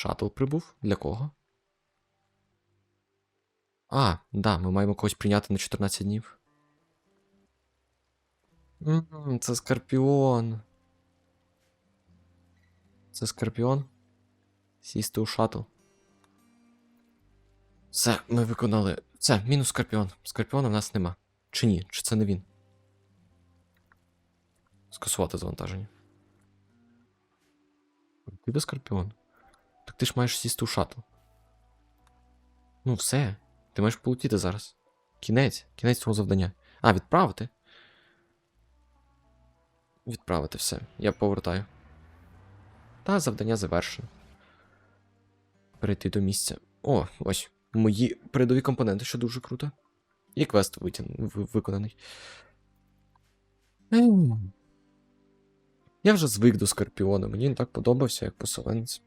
Шатл прибув. Для кого? А, да, ми маємо когось прийняти на 14 днів. Це Скорпіон. Це Скорпіон. Сісти у шатл. Все, ми виконали. Все, мінус Скорпіон. Скорпіона в нас нема. Чи ні? Чи це не він? Скасувати завантаження. Ти де Скорпіон? Так ти ж маєш сісти у шатл. Ну, все. Ти маєш полетіти зараз. Кінець. Кінець цього завдання. А, відправити? Відправити все. Я повертаю. Та завдання завершено. Перейти до місця. О, ось. Мої передові компоненти, що дуже круто. І квест витян... виконаний. Ем. Я вже звик до Скорпіона, мені він так подобався, як поселенець.